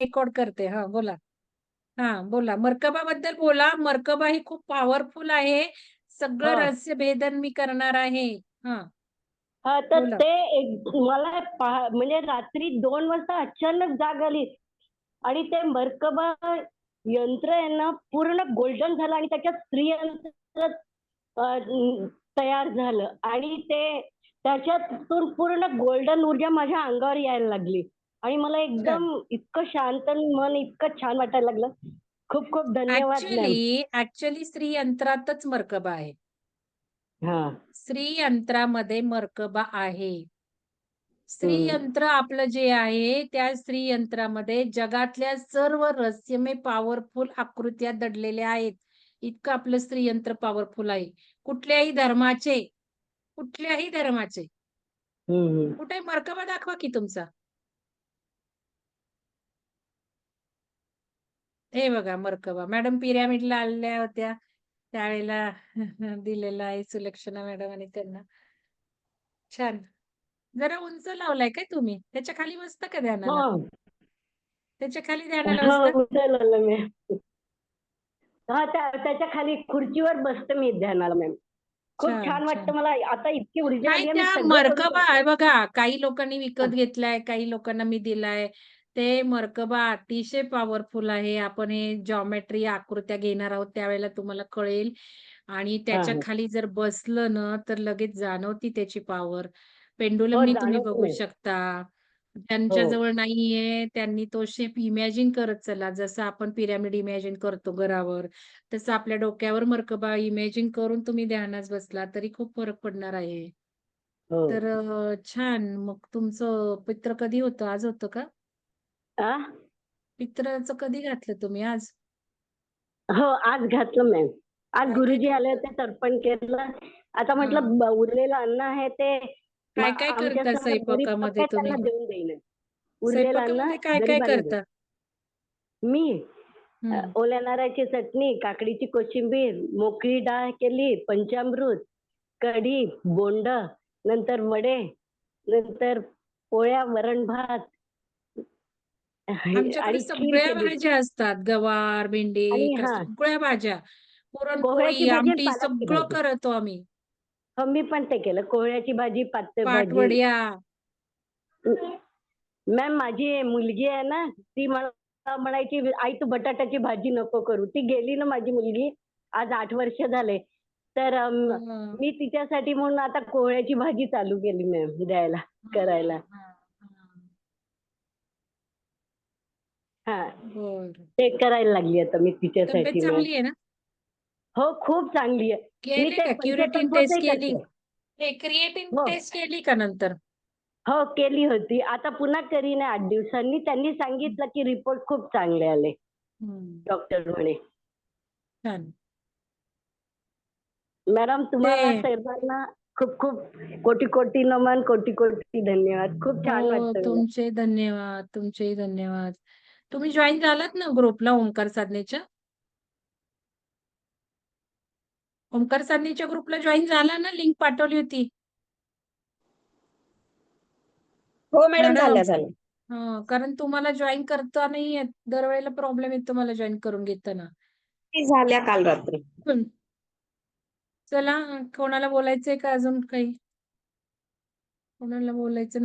Record करते. हां, बोला. हां, बोला. मर्कबाबद्दल बोला. मर्कबा ही खूप पॉवरफुल आहे. सगळं हां. रहस्य भेदन मी करणार आहे. हां. हां, तर बोला. ते एक मला पहा म्हणजे रात्री 2 वाजता अचानक जाग आली आणि ते मर्कबा यंत्र आहे ना पूर्ण गोल्डन झालं आणि त्याच्यात श्रीयंत्र अ, तयार झालं आणि ते त्याच्यातून पूर्ण गोल्डन ऊर्जा माझ्या अंगावर यायला लागली आणि मला. एकदम इतकं शांत मन इतकं छान वाटायला लागलं. खूप खूप धन्यवाद मॅम. ॲक्चुअली, ॲक्चुअली श्रीयंत्रातच मर्कबा आहे. हां. श्रीयंत्रामध्ये मर्कबा आहे. हं. श्रीयंत्र आपलं जे आहे, त्या श्रीयंत्रामध्ये जगातल्या सर्व रहस्यमय पॉवरफुल आकृत्या दडलेल्या आहेत. इतकं आपलं श्रीयंत्र पॉवरफुल आहे. कुठल्याही धर्माचे, कुठल्याही धर्माचे. कुठे मर्कबा दाखवा की तुमचा. हे बघा मर्कबा. मॅडम पिरॅमिडला आलेल्या होत्या. त्यावेळेला दिलेला आहे सुलक्षणा मॅडम आणि त्यांना. छान. जरा उंच लावलाय काय तुम्ही? त्याच्याखाली बसता का ध्यानाला? त्याच्याखाली ध्यानाला बसता? हां, त्याच्याखाली खुर्चीवर बसते मी ध्यानाला मॅम. खूप छान, वाटतं. मला. आता इतकी ऊर्जा मर्कबा आहे. बघा, काही लोकांनी विकत. घेतलाय, काही लोकांना मी दिलाय. ते मर्कबा अतिशय पॉवरफुल आहे. आपण हे जॉमेट्री आकृत्या घेणार आहोत त्यावेळेला तुम्हाला कळेल आणि त्याच्या. खाली जर बसलं ना, तर लगेच जाणवती त्याची पॉवर. हो, पेंडुलमनी तुम्ही बघू. शकता. हो. त्यांच्याजवळ नाहीये, त्यांनी तो शेप इमॅजिन करत चला. जसं आपण पिरॅमिड इमॅजिन करतो घरावर, तसं आपल्या डोक्यावर मर्कबा इमॅजिन करून तुम्ही ध्यानात बसला, तरी खूप फरक पडणार आहे. हो. तर अ, छान. मग तुमचं पित्र कधी होतं? आज होतं का? आ? पित्राचं कधी घातलं तुम्ही आज? हो, आज घातलं मॅम. आज गुरुजी आले? होते, तर्पण केलं. आता. म्हटलं उरलेलं अन्न आहे ते काय-काय आमच्या करता स्वयंपाकामध्ये तुम्ही? देऊन देईन. उरलेलं अन्न गरिबांना देईन. करता? मी. ओल्या नारळाची चटणी, काकडीची कोशिंबीर, मोकळी डाळ केली, पंचामृत, कढी, बोंडं, नंतर वडे, नंतर पोळ्या, वरण-भात आमच्याकडे खीर सगळ्या केली. भाज्या असतात. गवार, भेंडी, आणि क हां. सगळ्या भाज्या. कोहळ्याची पुरणपोळी, भाजी आणि आमटी पालकची सगळं भाजी. करतो आम्ही. हो, मी पण ते केलं. कोहळ्याची भाजी, पातळ भाजी. पाटवड्या. मॅम माझी मुलगी आहे ना, ती मला म्हणायची, "आई तू बटाट्याची भाजी नको करू." ती गेली ना माझी मुलगी, आज 8 वर्ष झाले. तर हं. मी तिच्यासाठी म्हणून आता कोहळ्याची भाजी चालू केली मॅम द्यायला, हां, करायला. हां, हां. हां. बरं. ते करायला लागली आता मी तब्येत तिच्यासाठी मॅम. चांगली आहे ना? हो, खूप चांगली आहे. मी केली ते का क्युरेटिन टेस्ट केली? हे क्रिएटिन हो. टेस्ट केली का नंतर? हो, केली होती. आता पुन्हा करीन 8 दिवसांनी. त्यांनी. सांगितलं की रिपोर्ट खूप चांगले आले. डॉक्टर म्हणे. छान. मॅडम तुम्हाला ते सर्वांना खूप-खूप, कोटी-कोटी नमन, कोटी-कोटी धन्यवाद. खूप छान हो, वाटतं मला. तुमचे धन्यवाद. तुमचेही धन्यवाद. तुम्ही जॉइन झालात ना ग्रुपला ओंकार साधनेच्या? ओंकार साधनेच्या ग्रुपला जॉइन झाला ना? लिंक पाठवली होती. हो मॅडम, झाल्या. हां, कारण तुम्हाला जॉइन करता नाही येत. दरवेळेला प्रॉब्लेम येतो मला जॉइन करून घेताना. झाल्या काल रात्री. चला, कोणाला बोलायचंय का अजून काही? कोणाला बोलायचं